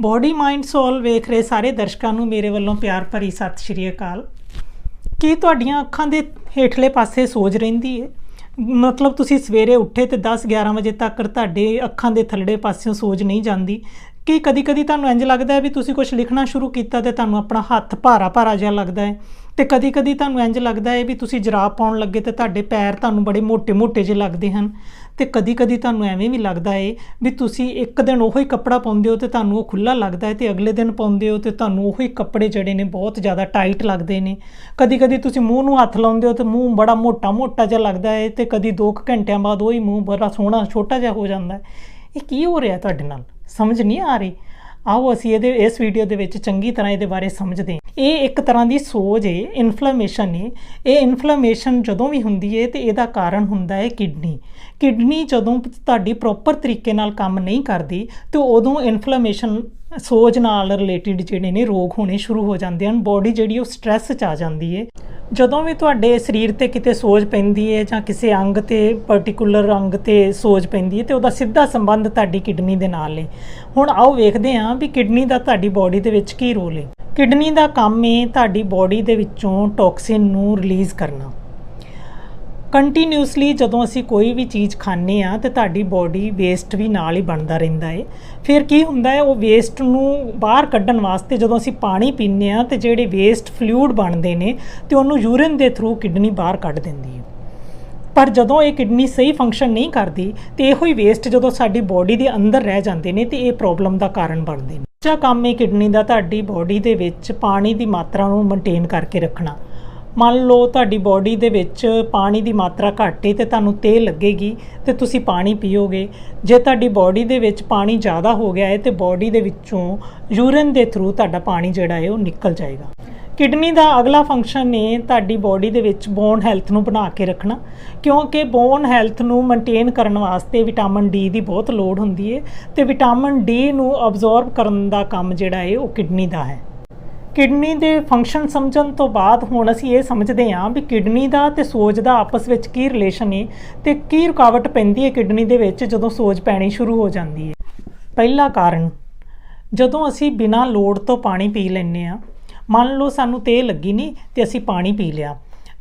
Body mind ਸੋਲ ਵੇਖ ਰਹੇ ਸਾਰੇ ਦਰਸ਼ਕਾਂ ਨੂੰ ਮੇਰੇ ਵੱਲੋਂ ਪਿਆਰ ਭਰੀ ਸਤਿ ਸ਼੍ਰੀ ਅਕਾਲ। ਕੀ ਤੁਹਾਡੀਆਂ ਅੱਖਾਂ ਦੇ ਹੇਠਲੇ ਪਾਸੇ ਸੋਜ ਰਹਿੰਦੀ ਹੈ ਮਤਲਬ ਤੁਸੀਂ ਸਵੇਰੇ ਉੱਠੇ ਤੇ 10 11 ਵਜੇ ਤੱਕ ਤੁਹਾਡੇ ਅੱਖਾਂ ਦੇ ਥੱਲੜੇ ਪਾਸਿਓਂ ਸੋਜ ਨਹੀਂ ਜਾਂਦੀ। ਕਿ ਕਦੀ ਕਦੀ ਤੁਹਾਨੂੰ ਇੰਜ ਲੱਗਦਾ ਹੈ ਵੀ ਤੁਸੀਂ ਕੁਝ ਲਿਖਣਾ ਸ਼ੁਰੂ ਕੀਤਾ ਤੇ ਤੁਹਾਨੂੰ ਆਪਣਾ ਹੱਥ ਭਾਰਾ ਭਾਰਾ ਜਿਹਾ ਲੱਗਦਾ ਹੈ? ਤੇ ਕਦੀ-ਕਦੀ ਤੁਹਾਨੂੰ ਇੰਜ ਲੱਗਦਾ ਹੈ ਵੀ ਤੁਸੀਂ ਜਰਾਬ ਪਾਉਣ ਲੱਗੇ ਤੇ ਤੁਹਾਡੇ ਪੈਰ ਤੁਹਾਨੂੰ ਬੜੇ ਮੋਟੇ ਮੋਟੇ ਜਿਹੇ ਲੱਗਦੇ ਹਨ। ਤੇ ਕਦੀ-ਕਦੀ ਤੁਹਾਨੂੰ ਐਵੇਂ ਵੀ ਲੱਗਦਾ ਹੈ ਵੀ ਤੁਸੀਂ ਇੱਕ ਦਿਨ ਉਹੋ ਹੀ ਕੱਪੜਾ ਪਾਉਂਦੇ ਹੋ ਤੇ ਤੁਹਾਨੂੰ ਉਹ ਖੁੱਲਾ ਲੱਗਦਾ ਹੈ ਤੇ ਅਗਲੇ ਦਿਨ ਪਾਉਂਦੇ ਹੋ ਤੇ ਤੁਹਾਨੂੰ ਉਹੋ ਹੀ ਕੱਪੜੇ ਜਿਹੜੇ ਨੇ ਬਹੁਤ ਜ਼ਿਆਦਾ ਟਾਈਟ ਲੱਗਦੇ ਨੇ। ਕਦੀ-ਕਦੀ ਤੁਸੀਂ ਮੂੰਹ ਨੂੰ ਹੱਥ ਲਾਉਂਦੇ ਹੋ ਤੇ ਮੂੰਹ ਬੜਾ ਮੋਟਾ-ਮੋਟਾ ਜਿਹਾ ਲੱਗਦਾ ਹੈ ਤੇ ਕਦੀ 2 ਘੰਟਿਆਂ ਬਾਅਦ ਉਹ ਹੀ ਮੂੰਹ ਬੜਾ ਸੋਹਣਾ ਛੋਟਾ ਜਿਹਾ ਹੋ ਜਾਂਦਾ ਹੈ। ਇਹ ਕੀ ਹੋ ਰਿਹਾ ਤੁਹਾਡੇ ਨਾਲ? ਸਮਝ ਨਹੀਂ ਆ ਰਹੀ। ਆਓ ਅਸੀਂ ਇਹਦੇ, ਇਸ ਵੀਡੀਓ ਦੇ ਵਿੱਚ ਚੰਗੀ ਤਰ੍ਹਾਂ ਇਹਦੇ ਬਾਰੇ ਸਮਝਦੇ ਹਾਂ। ਇਹ ਇੱਕ ਤਰ੍ਹਾਂ ਦੀ ਸੋਜ ਹੈ ਇਨਫਲੇਮੇਸ਼ਨ ਹੈ ਇਹ ਇਨਫਲੇਮੇਸ਼ਨ ਜਦੋਂ ਵੀ ਹੁੰਦੀ ਹੈ ਤੇ ਇਹਦਾ ਕਾਰਨ ਹੁੰਦਾ ਹੈ ਕਿਡਨੀ। ਕਿਡਨੀ ਜਦੋਂ ਤੁਹਾਡੀ ਪ੍ਰੋਪਰ ਤਰੀਕੇ ਨਾਲ ਕੰਮ ਨਹੀਂ ਕਰਦੀ ਤੇ ਉਦੋਂ ਇਨਫਲੇਮੇਸ਼ਨ ਸੋਜ ਨਾਲ ਰਿਲੇਟਡ ਜਿਹੜੇ ਨੇ ਰੋਗ ਹੋਣੇ ਸ਼ੁਰੂ ਹੋ ਜਾਂਦੇ ਹਨ। ਬੋਡੀ ਜਿਹੜੀ ਉਹ ਸਟ੍ਰੈਸ 'ਚ ਆ ਜਾਂਦੀ ਹੈ ਜਦੋਂ ਵੀ ਤੁਹਾਡੇ ਸਰੀਰ ਤੇ ਕਿਤੇ ਸੋਜ ਪੈਂਦੀ ਹੈ ਜਾਂ ਕਿਸੇ ਅੰਗ ਤੇ ਪਾਰਟਿਕੂਲਰ ਅੰਗ ਤੇ ਸੋਜ ਪੈਂਦੀ ਹੈ ਤੇ ਉਹਦਾ ਸਿੱਧਾ ਸੰਬੰਧ ਤੁਹਾਡੀ ਕਿਡਨੀ ਦੇ ਨਾਲ ਹੈ ਹੁਣ ਆਓ ਵੇਖਦੇ ਹਾਂ ਵੀ ਕਿਡਨੀ ਦਾ ਤੁਹਾਡੀ ਬਾਡੀ ਦੇ ਵਿੱਚ ਕੀ ਰੋਲ ਹੈ ਕਿਡਨੀ ਦਾ ਕੰਮ ਹੈ ਤੁਹਾਡੀ ਬਾਡੀ ਦੇ ਵਿੱਚੋਂ ਟੌਕਸਿਨ ਨੂੰ ਰਿਲੀਜ਼ ਕਰਨਾ। ਕੰਟੀਨਿਊਸਲੀ ਜਦੋਂ ਅਸੀਂ ਕੋਈ ਵੀ ਚੀਜ਼ ਖਾਂਦੇ ਆ ਤੇ ਤੁਹਾਡੀ ਬਾਡੀ ਵੇਸਟ ਵੀ ਨਾਲ ਹੀ ਬਣਦਾ ਰਹਿੰਦਾ ਏ। ਫਿਰ ਕੀ ਹੁੰਦਾ ਹੈ ਉਹ ਵੇਸਟ ਨੂੰ ਬਾਹਰ ਕੱਢਣ ਵਾਸਤੇ ਜਦੋਂ ਅਸੀਂ ਪਾਣੀ ਪੀਂਦੇ ਆ ਤੇ ਜਿਹੜੇ ਵੇਸਟ ਫਲੂਇਡ ਬਣਦੇ ਨੇ ਤੇ ਉਹਨੂੰ ਯੂਰਿਨ ਦੇ ਥਰੂ ਕਿਡਨੀ ਬਾਹਰ ਕੱਢ ਦਿੰਦੀ ਹੈ ਪਰ ਜਦੋਂ ਇਹ ਕਿਡਨੀ ਸਹੀ ਫੰਕਸ਼ਨ ਨਹੀਂ ਕਰਦੀ ਤੇ ਇਹੋ ਹੀ ਵੇਸਟ ਜਦੋਂ ਸਾਡੀ ਬਾਡੀ ਦੇ ਅੰਦਰ ਰਹਿ ਜਾਂਦੇ ਨੇ ਤੇ ਇਹ ਪ੍ਰੋਬਲਮ ਦਾ ਕਾਰਨ ਬਣਦੇ ਨੇ। ਦੂਜਾ ਕੰਮ ਹੈ ਕਿਡਨੀ ਦਾ ਤੁਹਾਡੀ ਬਾਡੀ ਦੇ ਵਿੱਚ ਪਾਣੀ ਦੀ ਮਾਤਰਾ ਨੂੰ ਮੇਨਟੇਨ ਕਰਕੇ ਰੱਖਣਾ। ਮੰਨ ਲਓ ਤੁਹਾਡੀ ਬਾਡੀ ਦੇ ਵਿੱਚ ਪਾਣੀ ਦੀ ਮਾਤਰਾ ਘੱਟ ਹੈ ਤੇ ਤੁਹਾਨੂੰ ਤੇਲ ਲੱਗੇਗੀ ਤੇ ਤੁਸੀਂ ਪਾਣੀ ਪੀਓਗੇ। ਜੇ ਤੁਹਾਡੀ ਬਾਡੀ ਦੇ ਵਿੱਚ ਪਾਣੀ ਜ਼ਿਆਦਾ ਹੋ ਗਿਆ ਹੈ ਤੇ ਬਾਡੀ ਦੇ ਵਿੱਚੋਂ ਯੂਰਨ ਦੇ ਥਰੂ ਤੁਹਾਡਾ ਪਾਣੀ ਜਿਹੜਾ ਹੈ ਉਹ ਨਿਕਲ ਜਾਏਗਾ। ਕਿਡਨੀ ਦਾ ਅਗਲਾ ਫੰਕਸ਼ਨ ਹੈ ਤੁਹਾਡੀ ਬਾਡੀ ਦੇ ਵਿੱਚ ਬੋਨ ਹੈਲਥ ਨੂੰ ਬਣਾ ਕੇ ਰੱਖਣਾ, ਕਿਉਂਕਿ ਬੋਨ ਹੈਲਥ ਨੂੰ ਮੇਨਟੇਨ ਕਰਨ ਵਾਸਤੇ ਵਿਟਾਮਿਨ ਡੀ ਦੀ ਬਹੁਤ ਲੋੜ ਹੁੰਦੀ ਹੈ ਤੇ ਵਿਟਾਮਿਨ ਡੀ ਨੂੰ ਅਬਜ਼ੌਰਬ ਕਰਨ ਦਾ ਕੰਮ ਜਿਹੜਾ ਹੈ ਉਹ ਕਿਡਨੀ ਦਾ ਹੈ। ਕਿਡਨੀ ਦੇ ਫੰਕਸ਼ਨ ਸਮਝਣ ਤੋਂ ਬਾਅਦ ਹੁਣ ਅਸੀਂ ਇਹ ਸਮਝਦੇ ਹਾਂ ਵੀ ਕਿਡਨੀ ਦਾ ਤੇ ਸੋਜ ਦਾ ਆਪਸ ਵਿੱਚ ਕੀ ਰਿਲੇਸ਼ਨ ਹੈ ਤੇ ਕੀ ਰੁਕਾਵਟ ਪੈਂਦੀ ਹੈ ਕਿਡਨੀ ਦੇ ਵਿੱਚ ਜਦੋਂ ਸੋਜ ਪੈਣੀ ਸ਼ੁਰੂ ਹੋ ਜਾਂਦੀ ਹੈ। ਪਹਿਲਾ ਕਾਰਨ, ਜਦੋਂ ਅਸੀਂ ਬਿਨਾਂ ਲੋੜ ਤੋਂ ਪਾਣੀ ਪੀ ਲੈਂਦੇ ਆ ਮੰਨ ਲਓ ਸਾਨੂੰ ਤੇ ਲੱਗੀ ਨਹੀਂ ਤੇ ਅਸੀਂ ਪਾਣੀ ਪੀ ਲਿਆ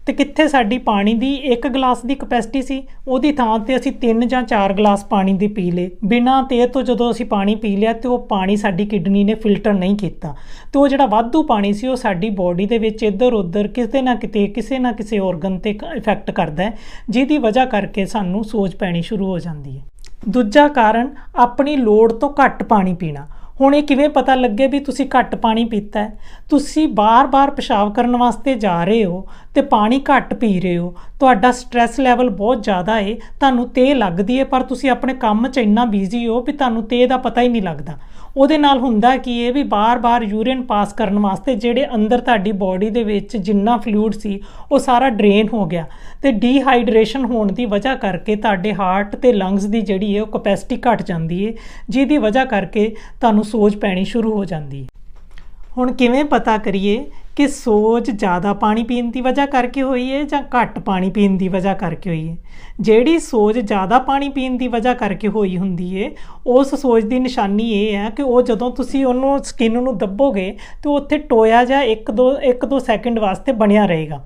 ਤੇ ਕਿੱਥੇ ਸਾਡੀ ਪਾਣੀ ਦੀ ਇੱਕ ਗਲਾਸ ਦੀ ਕਪੈਸਿਟੀ ਸੀ? ਉਹਦੀ ਥਾਂ ਤੇ ਅਸੀਂ ਤਿੰਨ ਜਾਂ ਚਾਰ ਗਲਾਸ ਪਾਣੀ ਦੇ ਪੀ ਲਏ। ਬਿਨਾਂ ਤੇ ਤੋਂ ਜਦੋਂ ਅਸੀਂ ਪਾਣੀ ਪੀ ਲਿਆ ਤੇ ਉਹ ਪਾਣੀ ਸਾਡੀ ਕਿਡਨੀ ਨੇ ਫਿਲਟਰ ਨਹੀਂ ਕੀਤਾ। ਤੇ ਉਹ ਜਿਹੜਾ ਵਾਧੂ ਪਾਣੀ ਸੀ, ਉਹ ਸਾਡੀ ਬਾਡੀ ਦੇ ਵਿੱਚ ਇੱਧਰ ਉੱਧਰ ਕਿਤੇ ਨਾ ਕਿਤੇ, ਕਿਸੇ ਨਾ ਕਿਸੇ ਆਰਗਨ ਤੇ ਇਫੈਕਟ ਕਰਦਾ ਹੈ, ਜਿਹਦੀ ਵਜ੍ਹਾ ਕਰਕੇ ਸਾਨੂੰ ਸੋਜ ਪੈਣੀ ਸ਼ੁਰੂ ਹੋ ਜਾਂਦੀ ਹੈ। ਦੂਜਾ ਕਾਰਨ, ਆਪਣੀ ਲੋੜ ਤੋਂ ਘੱਟ ਪਾਣੀ ਪੀਣਾ। ਹੁਣ ਇਹ ਕਿਵੇਂ ਪਤਾ ਲੱਗੇ ਵੀ ਤੁਸੀਂ ਘੱਟ ਪਾਣੀ ਪੀਤਾ ਹੈ? ਤੁਸੀਂ ਬਾਰ-ਬਾਰ ਪਿਸ਼ਾਬ ਕਰਨ ਵਾਸਤੇ ਜਾ ਰਹੇ ਹੋ ਤੇ ਪਾਣੀ ਘੱਟ ਪੀ ਰਹੇ ਹੋ। ਤੁਹਾਡਾ ਸਟ्रेस ਲੈਵਲ ਬਹੁਤ ਜ਼ਿਆਦਾ ਏ। ਤੁਹਾਨੂੰ ਤੇ ਲੱਗਦੀ ਹੈ ਪਰ ਤੁਸੀਂ ਆਪਣੇ ਕੰਮ 'ਚ ਇੰਨਾ ਬਿਜ਼ੀ ਹੋ ਵੀ ਤੁਹਾਨੂੰ ਤੇ ਦਾ ਪਤਾ ਹੀ ਨਹੀਂ ਲੱਗਦਾ। ਉਹਦੇ ਨਾਲ ਹੁੰਦਾ ਕੀ ਇਹ ਵੀ ਬਾਰ-ਬਾਰ ਯੂਰੀਨ ਪਾਸ ਕਰਨ ਵਾਸਤੇ ਜਿਹੜੇ ਅੰਦਰ ਤੁਹਾਡੀ ਬਾਡੀ ਦੇ ਵਿੱਚ ਜਿੰਨਾ ਫਲੂਇਡ ਸੀ, ਉਹ ਸਾਰਾ ਡਰੇਨ ਹੋ ਗਿਆ। ਤੇ ਡੀਹਾਈਡਰੇਸ਼ਨ ਹੋਣ ਦੀ ਵਜ੍ਹਾ ਕਰਕੇ ਤੁਹਾਡੇ ਹਾਰਟ ਤੇ ਲੰਗਸ ਦੀ ਜਿਹੜੀ ਹੈ ਉਹ ਕਪੈਸਿਟੀ ਘਟ ਜਾਂਦੀ ਹੈ ਜਿਹਦੀ ਵਜ੍ਹਾ ਕਰਕੇ ਤੁਹਾਨੂੰ ਸੋਜ ਪੈਣੀ ਸ਼ੁਰੂ ਹੋ ਜਾਂਦੀ ਹੈ ਹੁਣ ਕਿਵੇਂ ਪਤਾ ਕਰੀਏ ਕਿ ਸੋਜ ਜ਼ਿਆਦਾ ਪਾਣੀ ਪੀਣ ਦੀ ਵਜ੍ਹਾ ਕਰਕੇ ਹੋਈ ਹੈ ਜਾਂ ਘੱਟ ਪਾਣੀ ਪੀਣ ਦੀ ਵਜ੍ਹਾ ਕਰਕੇ ਹੋਈ ਹੈ ਜਿਹੜੀ ਸੋਜ ਜ਼ਿਆਦਾ ਪਾਣੀ ਪੀਣ ਦੀ ਵਜ੍ਹਾ ਕਰਕੇ ਹੋਈ ਹੁੰਦੀ ਹੈ ਉਸ ਸੋਜ ਦੀ ਨਿਸ਼ਾਨੀ ਇਹ ਹੈ ਕਿ ਉਹ ਜਦੋਂ ਤੁਸੀਂ ਉਹਨੂੰ ਸਕਿਨ ਨੂੰ ਦੱਬੋਗੇ ਤੇ ਉੱਥੇ ਟੋਇਆ ਜਾਂ 1-2 1-2 ਸੈਕਿੰਡ ਵਾਸਤੇ ਬਣਿਆ ਰਹੇਗਾ।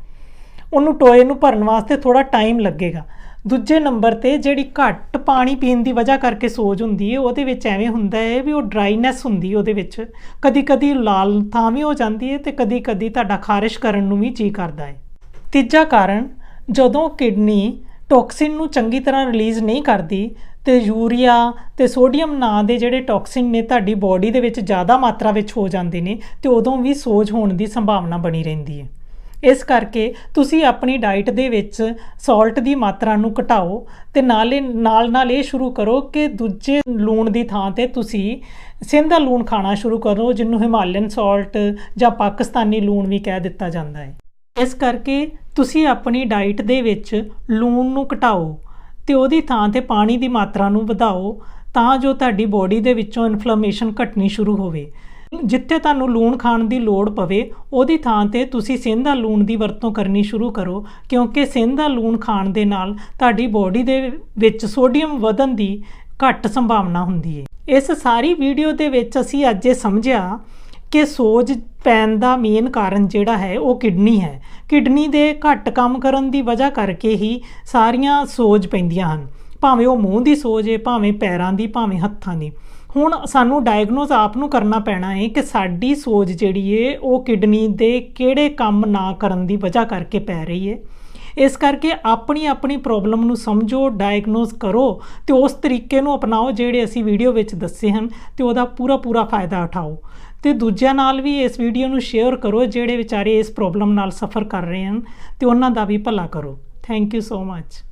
ਉਹਨੂੰ ਟੋਏ ਨੂੰ ਭਰਨ ਵਾਸਤੇ ਥੋੜਾ ਟਾਈਮ ਲੱਗੇਗਾ। ਦੂਜੇ ਨੰਬਰ ਤੇ ਜਿਹੜੀ ਘੱਟ ਪਾਣੀ ਪੀਣ ਦੀ ਵਜ੍ਹਾ ਕਰਕੇ ਸੋਜ ਹੁੰਦੀ ਹੈ ਉਹਦੇ ਵਿੱਚ ਐਵੇਂ ਹੁੰਦਾ ਹੈ ਵੀ ਉਹ ਡਰਾਈਨੈਸ ਹੁੰਦੀ ਉਹਦੇ ਵਿੱਚ। ਕਦੀ ਕਦੀ ਲਾਲ ਥਾਂ ਵੀ ਹੋ ਜਾਂਦੀ ਹੈ ਤੇ ਕਦੀ ਕਦੀ ਤੁਹਾਡਾ ਖਾਰਿਸ਼ ਕਰਨ ਨੂੰ ਵੀ ਜੀ ਕਰਦਾ ਹੈ ਤੀਜਾ ਕਾਰਨ, ਜਦੋਂ ਕਿਡਨੀ ਟੌਕਸਿਨ ਨੂੰ ਚੰਗੀ ਤਰ੍ਹਾਂ ਰਿਲੀਜ਼ ਨਹੀਂ ਕਰਦੀ ਤੇ ਯੂਰੀਆ ਤੇ ਸੋਡੀਅਮ ਨਾਂ ਦੇ ਜਿਹੜੇ ਟੌਕਸਿਨ ਨੇ ਤੁਹਾਡੀ ਬਾਡੀ ਦੇ ਵਿੱਚ ਜ਼ਿਆਦਾ ਮਾਤਰਾ ਵਿੱਚ ਹੋ ਜਾਂਦੇ ਨੇ ਤੇ ਉਦੋਂ ਵੀ ਸੋਜ ਹੋਣ ਦੀ ਸੰਭਾਵਨਾ ਬਣੀ ਰਹਿੰਦੀ ਹੈ ਇਸ ਕਰਕੇ ਤੁਸੀਂ ਆਪਣੀ ਡਾਈਟ ਦੇ ਵਿੱਚ ਸਾਲਟ ਦੀ ਮਾਤਰਾ ਨੂੰ ਘਟਾਓ ਤੇ ਨਾਲੇ ਨਾਲ ਨਾਲ ਇਹ ਸ਼ੁਰੂ ਕਰੋ ਕਿ ਦੂਜੇ ਲੂਣ ਦੀ ਥਾਂ ਤੇ ਤੁਸੀਂ ਸਿੰਧਾ ਲੂਣ ਖਾਣਾ ਸ਼ੁਰੂ ਕਰੋ, ਜਿਹਨੂੰ ਹਿਮਾਲਯਨ ਸਾਲਟ ਜਾਂ ਪਾਕਿਸਤਾਨੀ ਲੂਣ ਵੀ ਕਹਿ ਦਿੱਤਾ ਜਾਂਦਾ ਹੈ। ਇਸ ਕਰਕੇ ਤੁਸੀਂ ਆਪਣੀ ਡਾਈਟ ਦੇ ਵਿੱਚ ਲੂਣ ਨੂੰ ਘਟਾਓ ਤੇ ਉਹਦੀ ਥਾਂ ਤੇ ਪਾਣੀ ਦੀ ਮਾਤਰਾ ਨੂੰ ਵਧਾਓ ਤਾਂ ਜੋ ਤੁਹਾਡੀ ਬੋਡੀ ਦੇ ਵਿੱਚੋਂ ਇਨਫਲੇਮੇਸ਼ਨ ਘਟਣੀ ਸ਼ੁਰੂ ਹੋਵੇ। ਜਿੱਥੇ ਤੁਹਾਨੂੰ ਲੂਣ ਖਾਣ ਦੀ ਲੋੜ ਪਵੇ, ਉਹਦੀ ਥਾਂ ਤੇ ਤੁਸੀਂ ਸੇਂਧਾ ਲੂਣ ਦੀ ਵਰਤੋਂ ਕਰਨੀ ਸ਼ੁਰੂ ਕਰੋ, ਕਿਉਂਕਿ ਸੇਂਧਾ ਲੂਣ ਖਾਣ ਦੇ ਨਾਲ ਤੁਹਾਡੀ ਬੋਡੀ ਦੇ ਵਿੱਚ ਸੋਡੀਅਮ ਵਧਣ ਦੀ ਘੱਟ ਸੰਭਾਵਨਾ ਹੁੰਦੀ ਹੈ। ਇਸ ਸਾਰੀ ਵੀਡੀਓ ਦੇ ਵਿੱਚ ਅਸੀਂ ਅੱਜ ਇਹ ਸਮਝਿਆ ਕਿ ਸੋਜ ਪੈਣ ਦਾ ਮੇਨ ਕਾਰਨ ਜਿਹੜਾ ਹੈ, ਉਹ ਕਿਡਨੀ ਹੈ। ਕਿਡਨੀ ਦੇ ਘੱਟ ਕੰਮ ਕਰਨ ਦੀ ਵਜ੍ਹਾ ਕਰਕੇ ਹੀ ਸਾਰੀਆਂ ਸੋਜ ਪੈਂਦੀਆਂ ਹਨ। ਭਾਵੇਂ ਉਹ ਮੂੰਹ ਦੀ ਸੋਜ ਹੈ ਭਾਵੇਂ ਪੈਰਾਂ ਦੀ, ਭਾਵੇਂ ਹੱਥਾਂ ਦੀ। ਹੁਣ ਸਾਨੂੰ ਡਾਇਗਨੋਸ ਆਪ ਨੂੰ ਕਰਨਾ ਪੈਣਾ ਹੈ ਕਿ ਸਾਡੀ ਸੋਜ ਜਿਹੜੀ ਏ, ਉਹ ਕਿਡਨੀ ਦੇ ਕਿਹੜੇ ਕੰਮ ਨਾ ਕਰਨ ਦੀ ਵਜ੍ਹਾ ਕਰਕੇ ਪੈ ਰਹੀ ਹੈ ਇਸ ਕਰਕੇ ਆਪਣੀ ਆਪਣੀ ਪ੍ਰੋਬਲਮ ਨੂੰ ਸਮਝੋ ਡਾਇਗਨੋਸ ਕਰੋ ਤੇ ਉਸ ਤਰੀਕੇ ਨੂੰ ਅਪਣਾਓ ਜਿਹੜੇ ਅਸੀਂ ਵੀਡੀਓ ਵਿੱਚ ਦੱਸੇ ਹਨ ਤੇ ਉਹਦਾ ਪੂਰਾ ਪੂਰਾ ਫਾਇਦਾ ਉਠਾਓ। ਤੇ ਦੂਜਿਆਂ ਨਾਲ ਵੀ ਇਸ ਵੀਡੀਓ ਨੂੰ ਸ਼ੇਅਰ ਕਰੋ ਜਿਹੜੇ ਵਿਚਾਰੇ ਇਸ ਪ੍ਰੋਬਲਮ ਨਾਲ ਸਫਰ ਕਰ ਰਹੇ ਹਨ ਤੇ ਉਹਨਾਂ ਦਾ ਵੀ ਭਲਾ ਕਰੋ। Thank you so much